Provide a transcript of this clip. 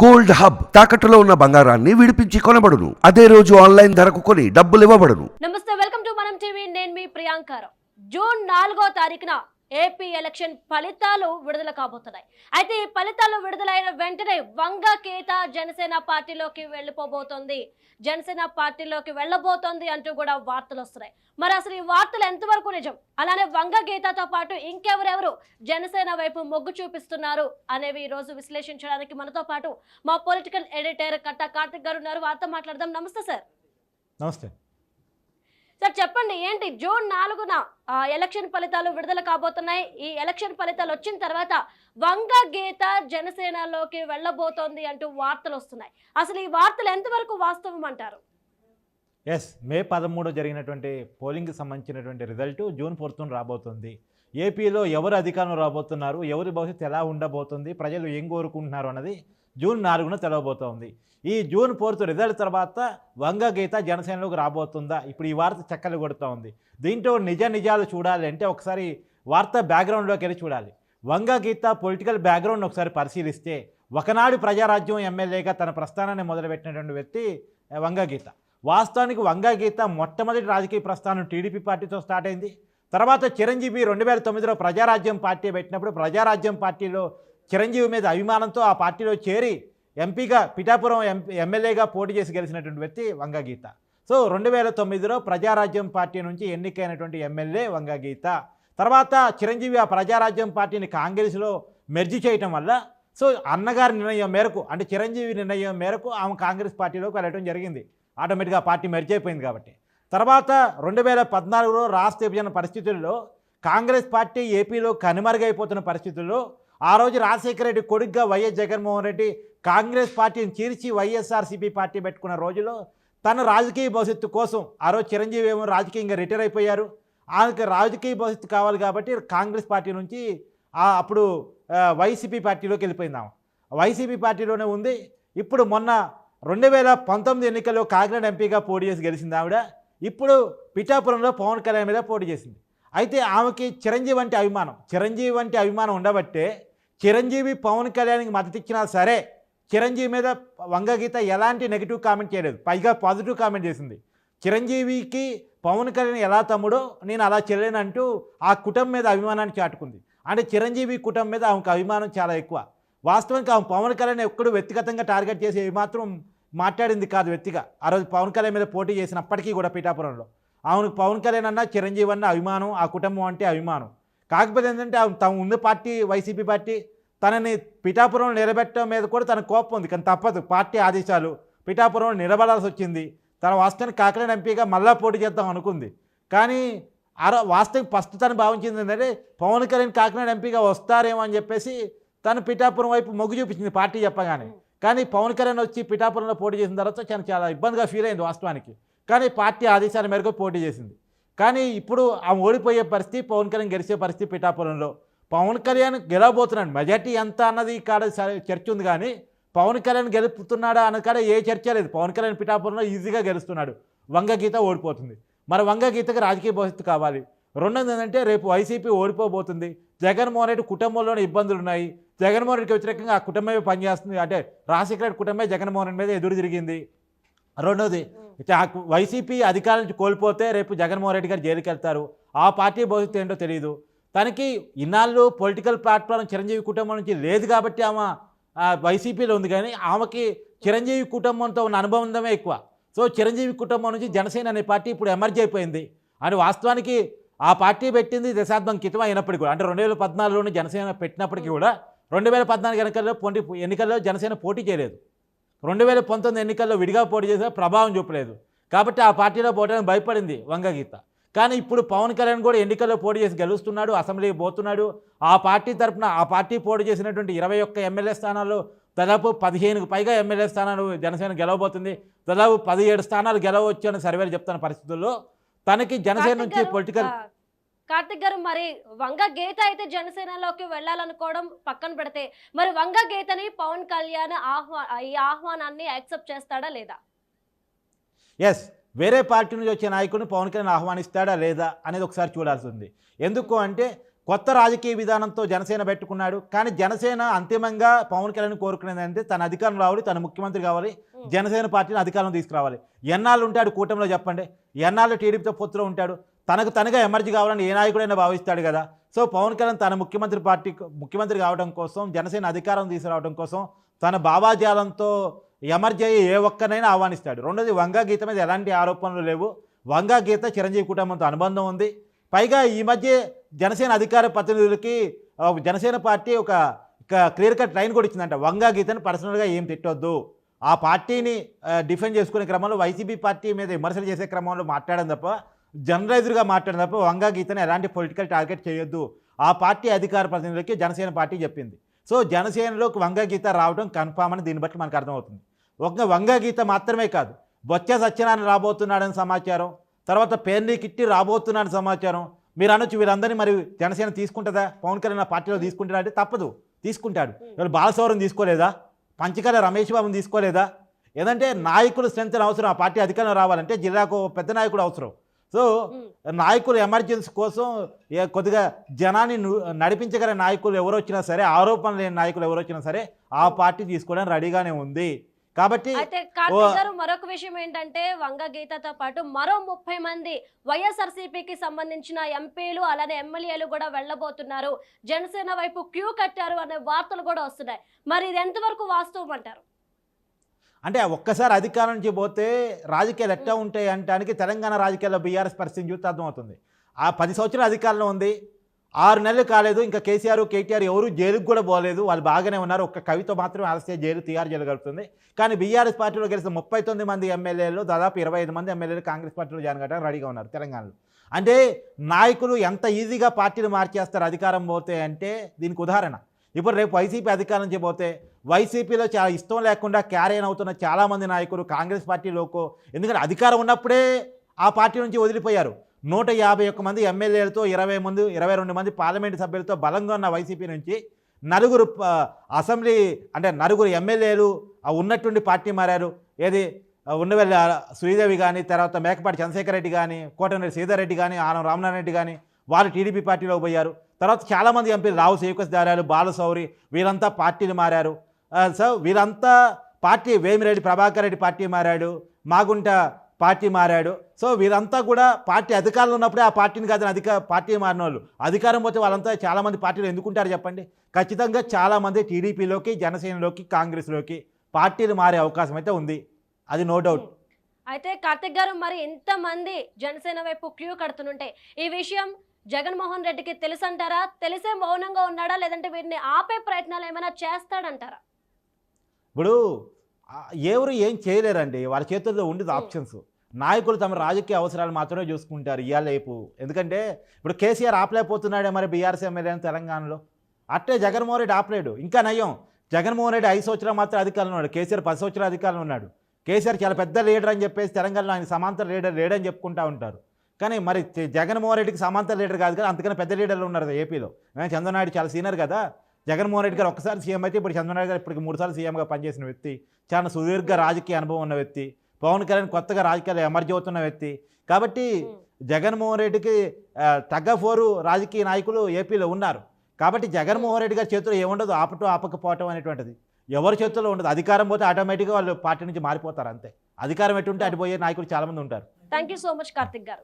Gold hub తాకట్టులో ఉన్న బంగారాన్ని విడిపించి కొనబడును. అదే రోజు ఆన్లైన్ ధరకు కొని డబ్బులు ఇవ్వబడును నమస్తే వెల్కమ్ టు మనం టీవీ. నేను మీ ప్రియాంక జూన్ నాలుగో తారీఖున ఏపీ ఎలక్షన్ ఫలితాలు విడుదల కాబోతున్నాయి. అయితే ఈ ఫలితాలు విడుదలైన వెంటనే వంగ కేత జనసేన పార్టీలోకి వెళ్ళిపోబోతోంది. జనసేన పార్టీలోకి వెళ్ళబోతోంది అంటూ కూడా వార్తలు వస్తున్నాయి. మరి అసలు ఈ వార్తలు ఎంతవరకు నిజం? అలానే వంగ గీతతో పాటు ఇంకెవరెవరు జనసేన వైపు మొగ్గు చూపిస్తున్నారు అనేవి ఈ రోజు విశ్లేషించడానికి మనతో పాటు మా పొలిటికల్ ఎడిటర్ కట్ట కార్తిక్ గారు ఉన్నారు. వార్త మాట్లాడదాం. నమస్తే సార్. నమస్తే. సార్ చెప్పండి ఏంటి? జూన్ నాలుగున ఎలక్షన్ ఫలితాలు విడుదల కాబోతున్నాయి. ఈ ఎలక్షన్ ఫలితాలు వచ్చిన తర్వాత వంగ గీత జనసేనలోకి వెళ్ళబోతోంది అంటూ వార్తలు వస్తున్నాయి. అసలు ఈ వార్తలు ఎంతవరకు వాస్తవం అంటారు? ఎస్ మే పదమూడు జరిగినటువంటి పోలింగ్కి సంబంధించినటువంటి రిజల్ట్ జూన్ ఫోర్త్న రాబోతుంది. ఏపీలో ఎవరు అధికారం రాబోతున్నారు? ఎవరి భవిష్యత్తు ఎలా ఉండబోతుంది? ప్రజలు ఏం కోరుకుంటున్నారు? అన్నది జూన్ నాలుగున తెలవబోతోంది. ఈ జూన్ ఫోర్త్ రిజల్ట్ తర్వాత వంగ గీత జనసేనలోకి రాబోతుందా? ఇప్పుడు ఈ వార్త చక్కలు కొడుతూ ఉంది దీంట్లో నిజ నిజాలు చూడాలి అంటే ఒకసారి వార్త బ్యాక్గ్రౌండ్లోకి వెళ్ళి చూడాలి. వంగ గీత పొలిటికల్ బ్యాక్గ్రౌండ్ ఒకసారి పరిశీలిస్తే ఒకనాడు ప్రజారాజ్యం ఎమ్మెల్యేగా తన ప్రస్థానాన్ని మొదలుపెట్టినటువంటి వ్యక్తి వంగ గీత. వాస్తవానికి వంగ గీత మొట్టమొదటి రాజకీయ ప్రస్థానం టీడీపీ పార్టీతో స్టార్ట్ అయింది. తర్వాత చిరంజీవి రెండు వేల తొమ్మిదిలో ప్రజారాజ్యం పార్టీ పెట్టినప్పుడు ప్రజారాజ్యం పార్టీలో చిరంజీవి మీద అభిమానంతో ఆ పార్టీలో చేరి ఎంపీగా పిఠాపురం ఎమ్మెల్యేగా పోటీ చేసి గెలిచినటువంటి వ్యక్తి వంగ గీత. సో రెండు వేల తొమ్మిదిలో ప్రజారాజ్యం పార్టీ నుంచి ఎన్నికైనటువంటి ఎమ్మెల్యే వంగ గీత. తర్వాత చిరంజీవి ఆ ప్రజారాజ్యం పార్టీని కాంగ్రెస్లో మెర్జి చేయటం వల్ల సో అన్నగారి నిర్ణయం మేరకు అంటే చిరంజీవి నిర్ణయం మేరకు ఆమె కాంగ్రెస్ పార్టీలోకి వెళ్ళడం జరిగింది. ఆటోమేటిక్గా పార్టీ మెర్జ్ అయిపోయింది కాబట్టి. తర్వాత రెండు వేల పద్నాలుగులో రాష్ట్ర విభజన పరిస్థితుల్లో కాంగ్రెస్ పార్టీ ఏపీలో కనుమరుగైపోతున్న పరిస్థితుల్లో ఆ రోజు రాజశేఖర రెడ్డి కొడుగ్గా వైఎస్ జగన్మోహన్ రెడ్డి కాంగ్రెస్ పార్టీని చీర్చి వైఎస్ఆర్సీపీ పార్టీ పెట్టుకున్న రోజులో తన రాజకీయ భవిష్యత్తు కోసం ఆ రోజు చిరంజీవి ఏమో రాజకీయంగా రిటైర్ అయిపోయారు. ఆమెకు రాజకీయ భవిష్యత్తు కావాలి కాబట్టి కాంగ్రెస్ పార్టీ నుంచి అప్పుడు వైసీపీ పార్టీలోకి వెళ్ళిపోయిందాం వైసీపీ పార్టీలోనే ఉంది. ఇప్పుడు మొన్న రెండు వేల పంతొమ్మిది ఎన్నికల్లో కాకినాడ ఎంపీగా పోటీ చేసి గెలిచింది ఆవిడ. ఇప్పుడు పిఠాపురంలో పవన్ కళ్యాణ్ మీద పోటీ చేసింది. అయితే ఆమెకి చిరంజీవి వంటి అభిమానం. చిరంజీవి వంటి అభిమానం ఉండబట్టే చిరంజీవి పవన్ కళ్యాణ్కి మద్దతు ఇచ్చినా సరే చిరంజీవి మీద వంగగీత ఎలాంటి నెగిటివ్ కామెంట్ చేయలేదు. పైగా పాజిటివ్ కామెంట్ చేసింది. చిరంజీవికి పవన్ కళ్యాణ్ ఎలా తమ్ముడో నేను అలా చెల్లెనంటూ ఆ కుటుంబం మీద అభిమానాన్ని చాటుకుంది. అంటే చిరంజీవి కుటుంబం మీద ఆమెకు అభిమానం చాలా ఎక్కువ. వాస్తవానికి ఆమె పవన్ కళ్యాణ్ ఎప్పుడు వ్యక్తిగతంగా టార్గెట్ చేసి ఏమాత్రం మాట్లాడింది కాదు వ్యక్తిగా. ఆ రోజు పవన్ కళ్యాణ్ మీద పోటీ చేసినప్పటికీ కూడా పీఠాపురంలో. ఆమెకు పవన్ కళ్యాణ్ అన్న చిరంజీవి అన్న అభిమానం ఆ కుటుంబం అంటే అభిమానం. కాకపోతే ఏంటంటే ఆమె తమ ఉన్న పార్టీ వైసీపీ పార్టీ తనని పిఠాపురంలో నిలబెట్టడం మీద కూడా తన కోపం ఉంది. కానీ తప్పదు. పార్టీ ఆదేశాలు పిఠాపురంలో నిలబడాల్సి వచ్చింది. తన వాస్తవానికి కాకినాడ ఎంపీగా మళ్ళా పోటీ చేద్దాం అనుకుంది. కానీ ఆరో వాస్తవం ఫస్ట్ తను భావించింది ఏంటంటే పవన్ కళ్యాణ్ కాకినాడ ఎంపీగా వస్తారేమో అని చెప్పేసి తను పిఠాపురం వైపు మొగ్గు చూపించింది పార్టీ చెప్పగానే. కానీ పవన్ కళ్యాణ్ వచ్చి పిఠాపురంలో పోటీ చేసిన తర్వాత చాలా చాలా ఇబ్బందిగా ఫీల్ అయింది వాస్తవానికి. కానీ పార్టీ ఆదేశాల మేరకు పోటీ చేసింది. కానీ ఇప్పుడు ఆమె ఓడిపోయే పరిస్థితి పవన్ కళ్యాణ్ గెలిచే పరిస్థితి పిఠాపురంలో. పవన్ కళ్యాణ్ గెలవబోతున్నాడు. మెజార్టీ ఎంత అన్నది కాడ చర్చ ఉంది కానీ పవన్ కళ్యాణ్ గెలుపుతున్నాడా అన్న కాడ ఏ చర్చ లేదు. పవన్ కళ్యాణ్ పిఠాపురంలో ఈజీగా గెలుస్తున్నాడు. వంగ గీత ఓడిపోతుంది. మరి వంగగీతకు రాజకీయ భవిష్యత్తు కావాలి. రెండోది ఏంటంటే రేపు వైసీపీ ఓడిపోబోతుంది. జగన్మోహన్ రెడ్డి కుటుంబంలోనే ఇబ్బందులు ఉన్నాయి. జగన్మోహన్ రెడ్డికి వ్యతిరేకంగా ఆ కుటుంబమే పనిచేస్తుంది. అంటే రాజశేఖర రెడ్డి కుటుంబమే జగన్మోహన్ రెడ్డి మీద ఎదురు తిరిగింది. రెండోది ఆ వైసీపీ అధికారాన్ని నుంచి కోల్పోతే రేపు జగన్మోహన్ రెడ్డి గారు జైలుకి వెళ్తారు ఆ పార్టీ భవిష్యత్తు ఏంటో తెలియదు తనకి ఇన్నాళ్ళు పొలిటికల్ ప్లాట్ఫామ్ చిరంజీవి కుటుంబం నుంచి లేదు కాబట్టి ఆమె వైసీపీలో ఉంది కానీ ఆమెకి చిరంజీవి కుటుంబంతో ఉన్న అనుబంధమే ఎక్కువ. సో చిరంజీవి కుటుంబం నుంచి జనసేన అనే పార్టీ ఇప్పుడు ఎమర్జ్ అయిపోయింది. అని వాస్తవానికి ఆ పార్టీ పెట్టింది దశాబ్దం క్రితం అయినప్పటికీ కూడా. అంటే రెండు వేల పద్నాలుగులోనే జనసేన పెట్టినప్పటికీ కూడా రెండు వేల పద్నాలుగు ఎన్నికల్లో పోటీ ఎన్నికల్లో జనసేన పోటీ చేయలేదు. రెండు వేల పంతొమ్మిది ఎన్నికల్లో విడిగా పోటీ చేసిన ప్రభావం చూపలేదు. కాబట్టి ఆ పార్టీలో పోవడానికి భయపడింది వంగగీత. కానీ ఇప్పుడు పవన్ కళ్యాణ్ కూడా ఎన్నికల్లో పోటీ చేసి గెలుస్తున్నాడు అసెంబ్లీకి పోతున్నాడు. ఆ పార్టీ తరపున ఆ పార్టీ పోటీ చేసినటువంటి ఇరవై ఒక్క ఎమ్మెల్యే స్థానాల్లో దాదాపు పదిహేనుకు పైగా ఎమ్మెల్యే స్థానాలు జనసేన గెలవబోతుంది. దాదాపు పదిహేడు స్థానాలు గెలవచ్చు అని సర్వేలు చెప్తున్న పరిస్థితుల్లో తనకి జనసేన నుంచి పొలిటికల్ కార్తిక్ గారు మరి వంగ గీత అయితే జనసేనలోకి వెళ్ళాలనుకోవడం పక్కన పెడితే మరి వంగ గీతని పవన్ కళ్యాణ్ ఆహ్వా ఈ ఆహ్వానాన్ని యాక్సెప్ట్ చేస్తాడా లేదా? ఎస్ వేరే పార్టీ నుంచి వచ్చే నాయకుడిని పవన్ కళ్యాణ్ ఆహ్వానిస్తాడా లేదా అనేది ఒకసారి చూడాల్సి ఉంది. ఎందుకు అంటే కొత్త రాజకీయ విధానంతో జనసేన పెట్టుకున్నాడు కానీ జనసేన అంతిమంగా పవన్ కళ్యాణ్ కోరుకునేది అంటే తన అధికారం రావాలి తన ముఖ్యమంత్రి కావాలి జనసేన పార్టీని అధికారం తీసుకురావాలి. ఎన్నాళ్ళు ఉంటాడు కూటమిలో చెప్పండి. ఎన్నాళ్ళు టీడీపీతో పొత్తులో ఉంటాడు. తనకు తనగా ఎమర్జీ కావాలని ఏ నాయకుడైనా భావిస్తాడు కదా. సో పవన్ కళ్యాణ్ తన ముఖ్యమంత్రి పార్టీ ముఖ్యమంత్రి కావడం కోసం జనసేన అధికారం తీసుకురావడం కోసం తన భావాజాలంతో ఎమర్జీ అయ్యి ఏ ఒక్కనైనా ఆహ్వానిస్తాడు. రెండోది వంగా గీత మీద ఎలాంటి ఆరోపణలు లేవు. వంగా గీత చిరంజీవి కుటుంబంతో అనుబంధం ఉంది. పైగా ఈ మధ్య జనసేన అధికార ప్రతినిధులకి జనసేన పార్టీ ఒక క్లియర్ కట్ లైన్ కూడా ఇచ్చిందంట. వంగా గీతను పర్సనల్గా ఏం తిట్టొద్దు. ఆ పార్టీని డిఫెండ్ చేసుకునే క్రమంలో వైసీపీ పార్టీ మీద విమర్శలు చేసే క్రమంలో మాట్లాడడం తప్ప జనరలైజర్గా మాట్లాడడం తప్ప వంగా గీతను ఎలాంటి పొలిటికల్ టార్గెట్ చేయొద్దు. ఆ పార్టీ అధికార ప్రతినిధులకి జనసేన పార్టీ చెప్పింది. సో జనసేనలోకి వంగా గీత రావడం కన్ఫామ్ అని దీన్ని బట్టి మనకు అర్థమవుతుంది. ఒక వంగా గీత మాత్రమే కాదు బొత్స సత్యనారాయణ రాబోతున్నాడని సమాచారం తర్వాత పేర్ని కిట్టి రాబోతున్నాడని సమాచారం. మీరు అనొచ్చు వీరందరినీ మరి జనసేన తీసుకుంటుందా? పవన్ కళ్యాణ్ పార్టీలో తీసుకుంటాడా అంటే తప్పదు. తీసుకుంటాడు. ఇవాళ బాలసౌరం తీసుకోలేదా? పంచకల రమేష్ బాబుని తీసుకోలేదా? ఏదంటే నాయకులు స్ట్రెంత్ అవసరం ఆ పార్టీ అధికారంలో రావాలంటే జిల్లాకు పెద్ద నాయకుడు అవసరం. సో నాయకులు ఎమర్జెన్సీ కోసం కొద్దిగా జనాన్ని నడిపించగల నాయకులు ఎవరు వచ్చినా సరే ఆరోపణ లేని నాయకులు ఎవరు వచ్చినా సరే ఆ పార్టీ తీసుకోవడానికి రెడీగానే ఉంది. కాబట్టి అయితే కార్తీక్ గారు మరొక విషయం ఏంటంటే వంగ గీతతో పాటు మరో ముప్పై మంది వైఎస్ఆర్సీపీకి సంబంధించిన ఎంపీలు అలానే ఎమ్మెల్యేలు కూడా వెళ్ళబోతున్నారు. జనసేన వైపు క్యూ కట్టారు అనే వార్తలు కూడా వస్తున్నాయి. మరి ఇది ఎంతవరకు వాస్తవం అంటారు? అంటే ఒక్కసారి అధికారం నుంచి పోతే రాజకీయాలు ఎట్లా ఉంటాయి అంటానికి తెలంగాణ రాజకీయాల్లో బీఆర్ఎస్ పరిస్థితి చూస్తే అర్థమవుతుంది. ఆ పది సంవత్సరాలు అధికారంలో ఉంది. ఆరు నెలలు కాలేదు. ఇంకా కేసీఆర్ కేటీఆర్ ఎవరు జైలుకు కూడా పోలేదు. వాళ్ళు బాగానే ఉన్నారు. ఒక్క కవితో మాత్రమే ఆలస్య జైలు తీఆర్ జైలు గడుపుతుంది కానీ బీఆర్ఎస్ పార్టీలో గెలిచిన ముప్పై తొమ్మిది మంది ఎమ్మెల్యేలు దాదాపు ఇరవై ఐదు మంది ఎమ్మెల్యేలు కాంగ్రెస్ పార్టీలో జాయిన్ కావడానికి రెడీగా ఉన్నారు తెలంగాణలో. అంటే నాయకులు ఎంత ఈజీగా పార్టీలు మార్చేస్తారు అధికారం పోతే అంటే దీనికి ఉదాహరణ. ఇప్పుడు రేపు వైసీపీ అధికారం చేయబోతే వైసీపీలో చాలా ఇష్టం లేకుండా క్యారియన్ అవుతున్న చాలామంది నాయకులు కాంగ్రెస్ పార్టీలోకో ఎందుకంటే అధికారం ఉన్నప్పుడే ఆ పార్టీ నుంచి వదిలిపోయారు. నూట యాభై ఒక్క మంది ఎమ్మెల్యేలతో ఇరవై మంది ఇరవై రెండు మంది పార్లమెంటు సభ్యులతో బలంగా ఉన్న వైసీపీ నుంచి నలుగురు అసెంబ్లీ అంటే నలుగురు ఎమ్మెల్యేలు ఉన్నట్టుండి పార్టీ మారారు. ఏది? ఆ ఉన్నవెల్లి శ్రీదేవి కానీ తర్వాత మేకపాటి చంద్రశేఖర్ రెడ్డి కానీ కోటమిరెడ్డి సీతారెడ్డి కానీ ఆనం రామనారాయణ రెడ్డి కానీ వాళ్ళు టీడీపీ పార్టీలో పోయారు. తర్వాత చాలామంది ఎంపీలు రావు సేవకస్ దారాలు బాలసౌరి వీరంతా పార్టీని మారారు. సో వీరంతా పార్టీ వేమిరెడ్డి ప్రభాకర్ రెడ్డి పార్టీ మారాడు మాగుంట పార్టీ మారాడు. సో వీరంతా కూడా పార్టీ అధికారంలో ఉన్నప్పుడే ఆ పార్టీని కాదని అధిక పార్టీ మారిన వాళ్ళు అధికారం పోతే వాళ్ళంతా చాలామంది పార్టీలు ఎందుకుంటారు చెప్పండి? ఖచ్చితంగా చాలామంది టీడీపీలోకి జనసేనలోకి కాంగ్రెస్లోకి పార్టీలు మారే అవకాశం అయితే ఉంది. అది నో డౌట్. అయితే కార్తిక్ గారు మరి ఇంతమంది జనసేన వైపు క్యూ కడుతుంటే ఈ విషయం జగన్మోహన్ రెడ్డికి తెలుసంటారా? తెలిసే మౌనంగా ఉన్నాడా? లేదంటే వీరిని ఆపే ప్రయత్నాలు ఏమైనా చేస్తాడంటారా? ఇప్పుడు ఎవరు ఏం చేయలేరండి. వాళ్ళ చేతుల్లో ఉండేది ఆప్షన్స్. నాయకులు తమ రాజకీయ అవసరాలు మాత్రమే చూసుకుంటారు ఇవాళ రేపు. ఎందుకంటే ఇప్పుడు కేసీఆర్ ఆపలేకపోతున్నాడే మరి బీఆర్ఎస్ ఎమ్మెల్యే తెలంగాణలో. అట్లే జగన్మోహన్ రెడ్డి ఆపలేడు. ఇంకా నయం. జగన్మోహన్ రెడ్డి ఐదు సంవత్సరాలు మాత్రం అధికారంలో ఉన్నాడు. కేసీఆర్ పది సంవత్సరాలు అధికారంలో ఉన్నాడు. కేసీఆర్ చాలా పెద్ద లీడర్ అని చెప్పేసి తెలంగాణలో ఆయన సమాంతర లీడర్ లేడని చెప్పుకుంటా ఉంటారు. కానీ మరి జగన్మోహన్ రెడ్డికి సమాంతర లీడర్ కాదు కానీ అంతకన్నా పెద్ద లీడర్లు ఉన్నారు ఏపీలో. చంద్రనాయుడు చాలా సీనియర్ కదా. జగన్మోహన్ రెడ్డి గారు ఒక్కసారి సీఎం అయితే ఇప్పుడు చంద్రబాబు గారు ఇప్పటికి మూడుసార్లు సీఎంగా పనిచేసిన వ్యక్తి చాలా సుదీర్ఘ రాజకీయ అనుభవం ఉన్న వ్యక్తి పవన్ కళ్యాణ్ కొత్తగా రాజకీయాలు ఎమర్జీ అవుతున్న వ్యక్తి. కాబట్టి జగన్మోహన్ రెడ్డికి తగ్గ ఫోరు రాజకీయ నాయకులు ఏపీలో ఉన్నారు. కాబట్టి జగన్మోహన్ రెడ్డి గారి చేతిలో ఏముండదు ఆపటం ఆపకపోవటం అనేటువంటిది. ఎవరి చేతుల్లో ఉండదు. అధికారం పోతే ఆటోమేటిక్గా వాళ్ళు పార్టీ నుంచి మారిపోతారు అంతే. అధికారం ఎటుంటే అటు పోయే నాయకులు చాలామంది ఉంటారు. Thank you so much Karthik గారు.